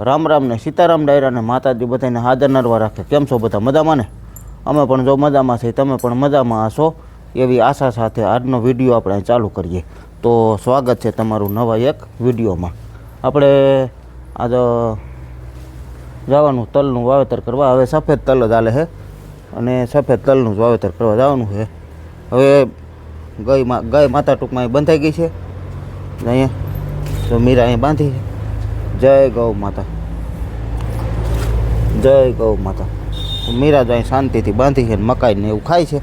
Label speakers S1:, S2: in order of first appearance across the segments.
S1: રામ રામ ને સીતારામ ડાયરા ને માતાજી બધાને હાજર નરવા રાખે. કેમ છો બધા મજામાં ને? અમે પણ જો મજામાં છીએ, તમે પણ મજામાં હશો? એવી આશા સાથે આજનો વીડિયો આપણે ચાલુ કરીએ. તો સ્વાગત છે તમારું નવા એક વિડીયોમાં. આપણે આજ જવાનું તલનું વાવેતર કરવા. હવે સફેદ તલ જ હાલે છે અને સફેદ તલનું જ વાવેતર કરવા જવાનું છે હવે ગઈ ગાય માતા ટૂંકમાં બંધાઈ ગઈ છે. અહીંયા તો મીરા અહીં બાંધી છે. જય ગૌ માતા. જય ગૌ માતા. મીરાજ મીરા અહીં શાંતિથી બાંધી છે મકાઈને મકાઈ એવું ખાય છે.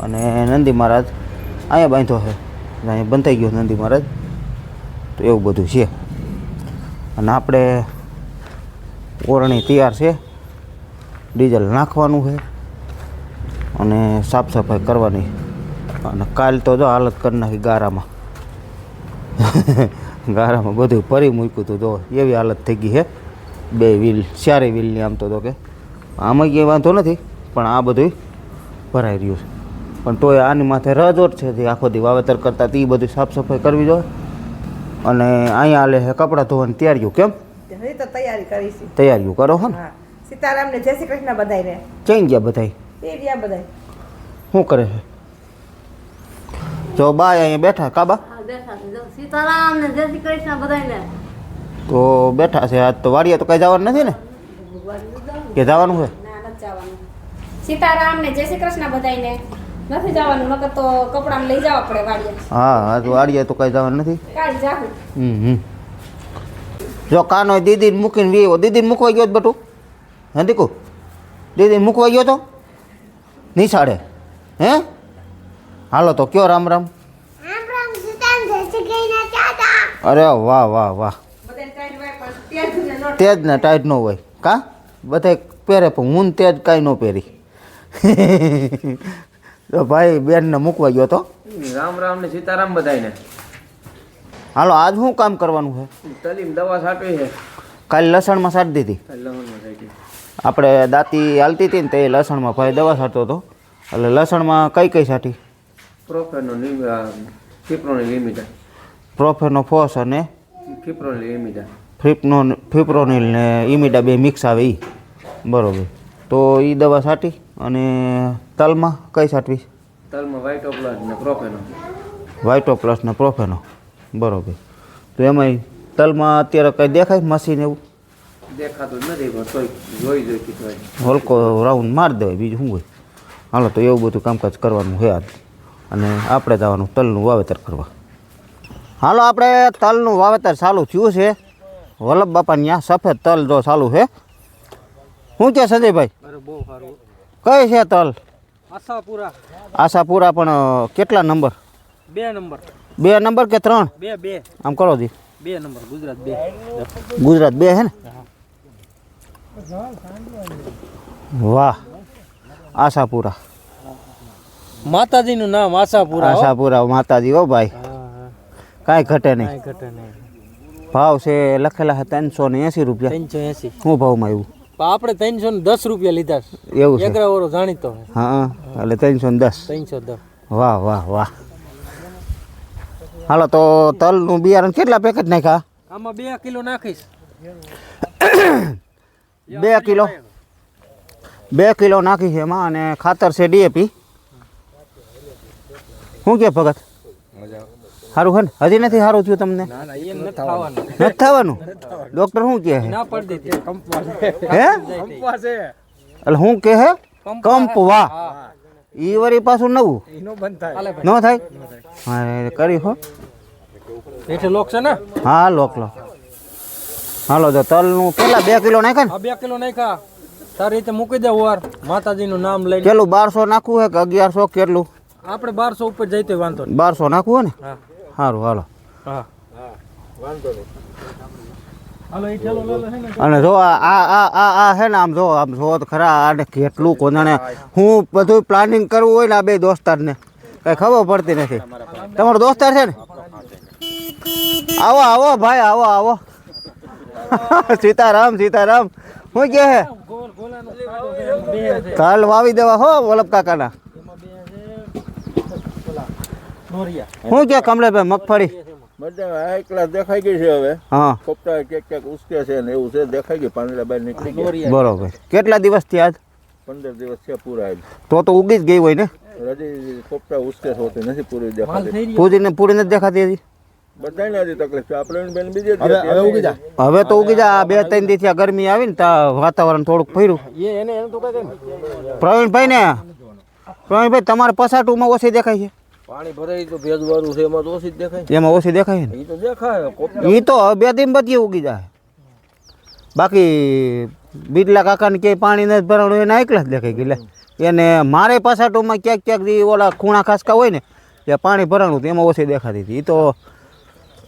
S1: અને નંદી મહારાજ અહીંયા બાંધ્યો છે. અહીંયા બંધાઈ ગયો નંદી મહારાજ. તો એવું બધું છે. અને આપણે ઓરણી તૈયાર છે. ડીઝલ નાખવાનું છે. અને સાફ સફાઈ કરવાની. અને કાલ તો જો હાલત કરી નાખી ગારામાં. ગારામાં બધું ભરી મૂક્યું હતું. તો એવી હાલત થઈ ગઈ છે. બે વ્હીલ ચારે વ્હીલની આમ તો તો કે. આમાં ક્યાંય વાંધો નથી પણ આ બધું ભરાઈ રહ્યું છે. પણ તોય આની માથે રજોટ છે જે આખો દી વાવેતર કરતા તે બધું સાફ સફાઈ કરવી જોઈએ. અને અહીંયા આલે છે કપડાં ધોવાની તૈયારીઓ કેમ?
S2: તો તૈયારી કરી છે.
S1: તૈયારીઓ કરો હો ને.
S2: સીતારામને જય શ્રી કૃષ્ણ બધાય
S1: ચઈ ગયા બધાય?
S2: એ બધાય.
S1: શું કરે છે? જો બાય અહીંયા બેઠા કાબા
S3: બેઠા સીતારામ ને જય શ્રી કૃષ્ણ બધાને
S1: તો બેઠા છે આજ તો વાડીએ તો કઈ જવાનું નથી ને? કે જવાનું છે?
S4: સીતારામ ને જય શ્રી કૃષ્ણ બધાને નથી જવાનું નકર તો કપડાં લઈ જવા પડે વાડીએ.
S1: હા આજ વાડીએ તો કઈ જવાનું નથી.
S4: કાલ જાવું
S1: હમ હમ. જો કાનો દીદીને મૂકીને વીવો. દીદીને મૂકવા ગયો બટુ? હે દીકુ? દીદીને મૂકવા ગયો તો? નિશાળે. હે? હાલો તો કયો રામ રામ? અરે વાહ વાહ વાહ.
S2: બધાને
S1: તેજ ને ટાઈટ ન હોય. કા? બધા પહેરે પણ હું તેજ કાંઈ ન પહેરી. તો ભાઈ બેનને મૂકવા ગયો તો?
S5: રામ રામ ને સીતારામ બધાયને.
S1: હાલો આજ શું કામ કરવાનું છે
S5: તલીમ દવા સાટવી છે
S1: કાલે લસણમાં સાટી દીધી. આપણે દાંતી હાલતી હતી ને તે લસણમાં ભાઈ દવા સાટતો હતો. એટલે લસણમાં કઈ કઈ સાટી
S5: પ્રોફેનો ફિપ્રોની લિમિટા.
S1: પ્રોફેનો ફોસ અને ફ્રિપનો ફિપ્રોનિલ ને ઇમિડા બે મિક્સ આવે એ બરોબર. તો એ દવા છાંટી અને તલમાં કઈ છાંટવી?
S5: તલમાં ને પ્રોફેનો
S1: વાઇટો પ્લસ ને પ્રોફેનો બરોબર. તો એમાંય તલમાં અત્યારે કંઈ દેખાય મશીન એવું?
S5: દેખાતું નથી પણ જોઈ જોઈ
S1: હલકો રાઉન્ડ મારી દેવાય બીજું શું હોય? હાલો તો એવું બધું કામકાજ કરવાનું હોય અને આપણે જવાનું તલનું વાવેતર કરવા. હાલો આપણે તલનું વાવેતર ચાલુ થયું છે. વલ્લભ બાપાની ત્યાં સફેદ તલ જો ચાલુ છે. શું છે સંજયભાઈ કઈ છે તલ?
S5: આશાપુરા.
S1: આશાપુરા પણ કેટલા નંબર?
S5: બે નંબર.
S1: બે નંબર કે ત્રણ?
S5: બે બે.
S1: આમ કરો દી
S5: બે નંબર ગુજરાત બે.
S1: ગુજરાત બે હે ને? વાહ. આશાપુરા.
S5: માતાજીનું નામ આશાપુરા
S1: આશાપુરા માતાજી હો ભાઈ. કાંઈ ઘટે નહીં.
S5: ઘટે નહીં.
S1: ભાવ છે લખેલા છે ત્રણસો ને એંસી રૂપિયા.
S5: ત્રણસો એસી.
S1: શું ભાવમાં આવ્યું?
S5: આપણે ત્રણસો ને દસ રૂપિયા લીધા
S1: એવું છે.
S5: એગરા વાળો જાણીતો
S1: હા એટલે ત્રણસો ને દસ.
S5: ત્રણસો દસ.
S1: વાહ વાહ વાહ. હાલો તો તલનું બિયારણ કેટલા પેકેટ નાખ્યા?
S5: આમાં બે કિલો નાખીશ.
S1: બે કિલો. બે કિલો નાખી છે એમાં અને ખાતર છે ડીએપી. શું કે ભગત? સારું છે ને હજી નથી સારું થયું તમને?
S5: ના ના એમ નથી થવાનું
S1: નથી થવાનું ડૉક્ટર શું કહે? છે
S5: ના પડી દીધી. કંપવા
S1: હે?
S5: કંપવા છે.
S1: એટલે શું કહે છે કંપવા. ઈ વળી પાછું નવું?
S5: એનો બંધ થાય.
S1: ન થાય? હા એ કરી હો.
S5: એટલે લોક છે ને?
S1: હા લોક લોક. હાલો તો તલનું કેટલા બે કિલો નાખે ને?
S5: આ બે કિલો નાખ્યા. તારી રીતે મૂકી દે વાર માતાજીનું નામ લઈને.
S1: કેટલું બારસો નાખવું હે કે અગિયારસો કેટલું?
S5: આપણે બારસો ઉપર જઈતે વાંધો નહીં.
S1: બારસો નાખવું હે ને?
S5: હા.
S1: સારું હાલો.
S5: હા.
S1: અને જો આ આ આ આ આ હે ને આમ જો આમ જો તો ખરા આને કેટલું કોને હું બધું પ્લાનિંગ કરવું હોય ને આ બે દોસ્તારને કઈ ખબર પડતી નથી. તમારો દોસ્તાર છે ને? આવો આવો ભાઈ આવો આવો. સીતારામ સીતારામ. શું કે હે?
S5: છે છે
S1: તાલ વાવી દેવા હો વલ્લભ કાકાના
S5: એમાં બે છે ઓલા નોરિયા
S1: શું કે કમલેભાઈ મગફળી?
S6: બધા ક્લાસ દેખાઈ ગઈ છે હવે.
S1: હા.
S6: કોપટા કેક ઉસકે છે ને એવું છે. દેખાઈ ગયું પાંદડા બહાર નીકળી ગયા.
S1: બરોબર. કેટલા દિવસથી આજ?
S6: પંદર દિવસ છે પૂરા આજ.
S1: તો તો ઉગી જ ગઈ હોય ને?
S6: હજી કોપટા ઉસકે હોતી નથી પૂરી દેખાતી.
S5: થઈ
S1: ને પૂરી નથી દેખાતી હજી?
S6: બધાને હજી તકલીફ છે. આપણે બેન બીજે
S5: હવે હવે ઉગી જા.
S1: હવે તો ઉગી જા. આ બે ત્રણ દિવસ આ ગરમી આવી ને વાતાવરણ થોડુંક ફર્યું પ્રવીણભાઈ ને. પ્રવીણભાઈ તમારે પસાટુમાં ઓછી દેખાય છે.
S5: પાણી ભરાય તો છે એમાં તો ઓછી દેખાય.
S1: એમાં ઓછી દેખાય ને?
S5: એ તો દેખાય
S1: એ તો બે દિન બધી ઉગી જાય. બાકી બિરલા કાકાને ક્યાંય પાણી નથી ભરાણું એને એકલા જ દેખાય ગયું એટલે એને મારે પસાટુમાં ક્યાંક ક્યાંક જે ઓલા ખૂણા ખાસકા હોય ને એ પાણી ભરાણું તો એમાં ઓછી દેખાતી હતી. એ તો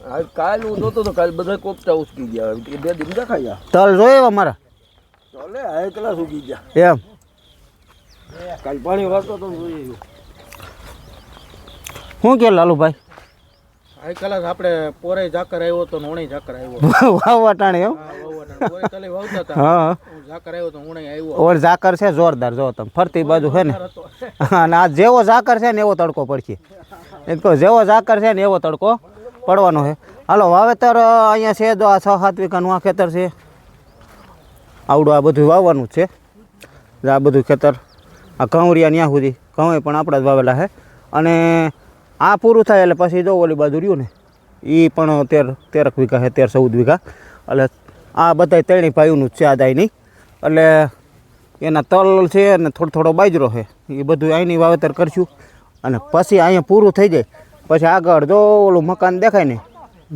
S5: આજ કાલ હું જોતો તો કાલ બધા કોપટા ઉસકી ગયા. બે દિન દેખાય
S1: તલ જોયો મારા?
S5: ચાલે એકલા ઉગી ગયા.
S1: એમ.
S5: કાલ પાણી વાળતો તો જોઈએ
S1: શું કે લાલુભાઈ?
S5: આઈ કલાક આપણે પોરે ઝાકર આવ્યો તો નોણે જાકર આવ્યો.
S1: વાવવા ટાણે એમ?
S5: હા વાવવાના પોરે તલે વાવતા હતા.
S1: હા.
S5: હું આવ્યો તો નોણે આવ્યો.
S1: ઓર ઝાકર છે જોરદાર જો તમે ફરતી બાજુ છે ને. અને આ જેવો ઝાકર છે ને એવો તડકો પડશે. એમ કહો જેવો ઝાકર છે ને એવો તડકો પડવાનો છે. હાલો વાવેતર અહીંયા છે જો આ છ સાત વીઘાનું આ ખેતર છે. આવડું આ બધું વાવવાનું જ છે. આ બધું ખેતર આ ઘઉંરિયા ત્યાં સુધી. ઘઉં પણ આપણા જ વાવેલા છે. અને આ પૂરું થાય એટલે પછી જો ઓલી બાજુ રહ્યું ને એ પણ તેર તેરક વીઘા છે તેર ચૌદ વીઘા. એટલે આ બધા ત્રણેય ભાઈઓનું જ છે આ દાયની. નહીં એટલે એના તલ છે અને થોડો થોડો બાજરો છે. એ બધું અહીંની વાવેતર કરશું. અને પછી અહીંયા પૂરું થઈ જાય. પછી આગળ જો ઓલું મકાન દેખાય ને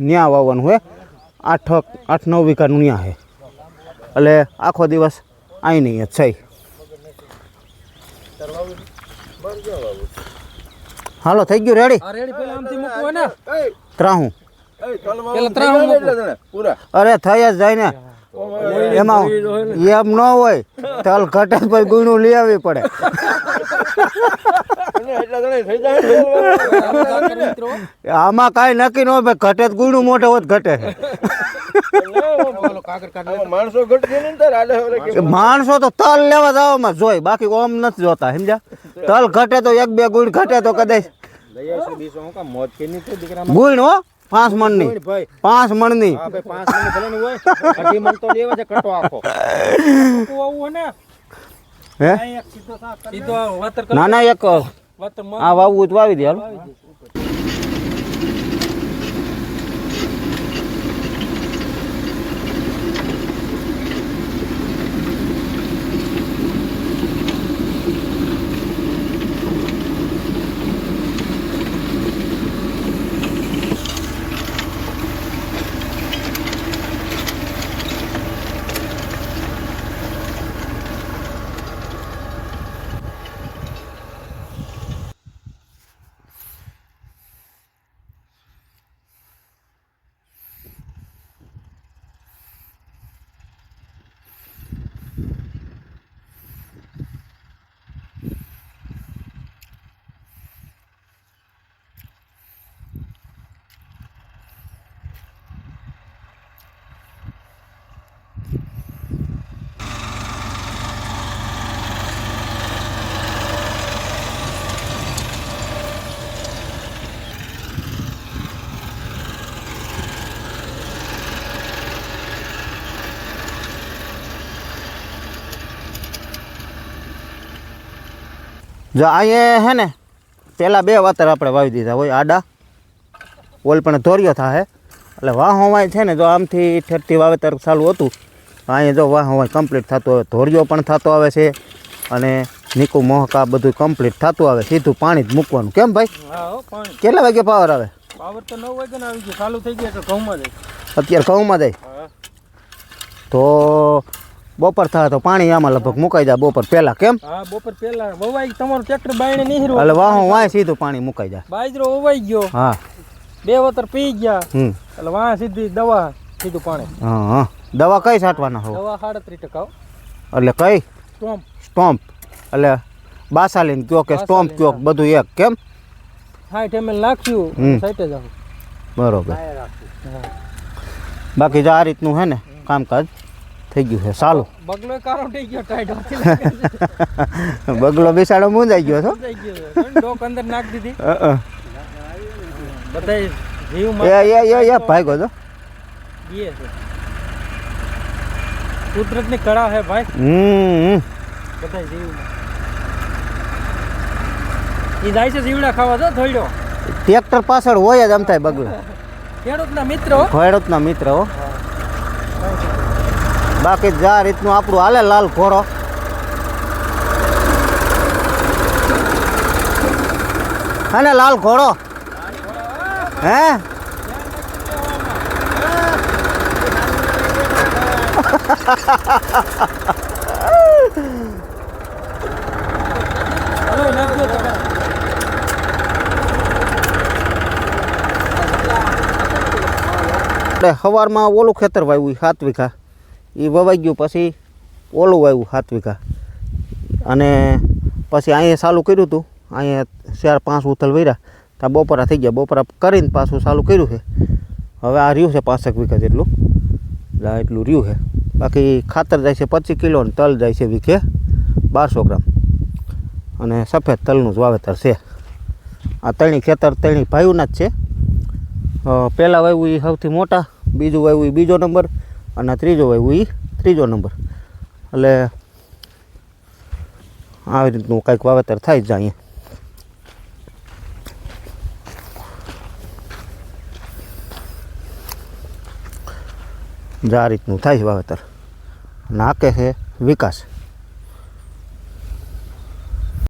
S1: ત્યાં વાવવાનું હોય આઠ આઠ, નવ વીઘાનું ત્યાં છે એટલે આખો દિવસ અહીંની જ છે. હાલો થઈ ગયું રેડી
S5: રેડી પેલા આમથી મૂકવું ને
S1: ત્રાહું.
S5: પેલા ત્રાહું મૂકવું.
S6: પૂરા.
S1: અરે થઈ જ જાય ને. એમાં એમ ન હોય તલ ઘટે પછી ગુણું લઈ આવવી પડે.
S6: એટલા જણા થઈ જાય ને.
S5: મિત્રો
S1: આમાં કાંઈ નક્કી ન હોય ભાઈ ઘટે ગુણું મોટો હોત ઘટે.
S6: માણસો
S1: તો તલ લેવા જવામાં જોઈ બાકી ઓમ નથી જોતા સમજ્યા? તલ ઘટે તો એક બે ગુણ ઘટે તો કદાચ
S5: લઈ આવીશું બીજું હું કામ મોજ કે નહીં દીકરા
S1: ગુણ હો પાંચ મણની
S5: ભાઈ.
S1: પાંચ મણની
S5: હા ભાઈ પાંચ મિનિટ ભલે ને હોય અઢી મણ તો લેવા છે કટો આખો. આવું ને.
S1: હે?
S5: સીધો આ વાતર
S1: ના ના એક
S5: વાતરમાં
S1: આ વાવવું તો વાવી દે હાલો. જો અહીંયા હે ને પહેલાં બે વાતર આપણે વાવી દીધા હોય આડા. ઓલ પણ ધોર્યો થાય એટલે વાહ હોવાય છે ને જો આમથી ઠેરથી વાવેતર ચાલુ હતું અહીંયા જો વાહ હોવાય કમ્પ્લીટ થતું આવે ધોરિયો પણ થતો આવે છે અને નીકુ મોહકા બધું કમ્પ્લીટ થતું આવે સીધું પાણી જ મૂકવાનું. કેમ ભાઈ? કેટલા વાગે પાવર આવે?
S5: પાવર તો નવ વાગે આવી ગયો ચાલુ થઈ ગયા ઘઉંમાં જાય.
S1: અત્યારે ઘઉંમાં જાય? તો બપોર થાય તો પાણી આમાં લગભગ મુકાઈ જાય બપોર પહેલાં કેમ?
S5: હા બપોર પહેલા. વવાઈ તમારું ટ્રેક્ટર બાયણે નહીં
S1: એટલે વાહ વાય સીધું પાણી મુકાઈ જાય.
S5: બાજરો વવાઈ ગયો.
S1: હા.
S5: બે વતર પી ગયા.
S1: હમ.
S5: એટલે વાહ સીધી દવા સીધું પાણી.
S1: હા હા. દવા કઈ છાંટવાના હો?
S5: દવા સાડત્રીસ ટકા હો.
S1: એટલે કઈ?
S5: Stomp
S1: Stomp. એટલે બાસાલીન કયો કે સ્ટોમ્પ કયો કે બધું એક કેમ?
S5: સાઠ એમએલ નાખ્યું
S1: હમ.
S5: સાઈટે જાવ
S1: બરોબર. બાકી જો આ રીતનું છે ને કામકાજ થઈ ગયું છે સારું
S5: બગલો કારો થઈ ગયો ટાઈટ.
S1: બગલો બેસાડો મૂંઝાઈ ગયો છો.
S5: ડોક અંદર નાખ દીધી. બધાય જીવ
S1: એ એ એ એ છો.
S5: એ છે. કુદરતની કળા હે ભાઈ.
S1: હમ
S5: બધા જીવમાં એ જાય છે જીવડા ખાવા તો થોડ્યો
S1: ટ્રેક્ટર પાછળ હોય જ આમ થાય બગલો.
S5: ખેડૂતના મિત્રો
S1: ખેડૂતના મિત્રો હો. બાકી જા, રીતનું આપણું હાલે લાલ ઘોડો. અને લાલ ઘોડો. હે?
S5: હલો નાખજો તમે
S1: આપણે સવારમાં ઓલું ખેતર વાવ્યું, સાત વીઘા. એ વવાઈ ગયું, પછી ઓલું આવ્યું સાત વીઘા અને પછી અહીંયા ચાલુ કર્યું હતું અહીંયા ચાર પાંચ ઉથલ વર્યા ત્યાં બપોરા થઈ ગયા, બપોરા કરીને પાછું ચાલુ કર્યું છે. હવે આ રહ્યું છે પાંસઠ વીઘા જેટલું. એટલે રહ્યું છે. બાકી ખાતર જાય છે પચીસ કિલો અને તલ જાય છે વીઘે બારસો ગ્રામ. અને સફેદ તલનું જ વાવેતર છે. આ ત્રણેય ખેતર ત્રણેય ભાઈઓના જ છે. પહેલાં વાવ્યું એ સૌથી મોટા, બીજું વાવ્યું એ બીજો નંબર. અને ત્રીજો વાવ્યું એ ત્રીજો નંબર. એટલે આવી રીતનું કંઈક વાવેતર થાય જ અહીંયા. જે આ રીતનું થાય છે વાવેતર. નાકે છે વિકાસ.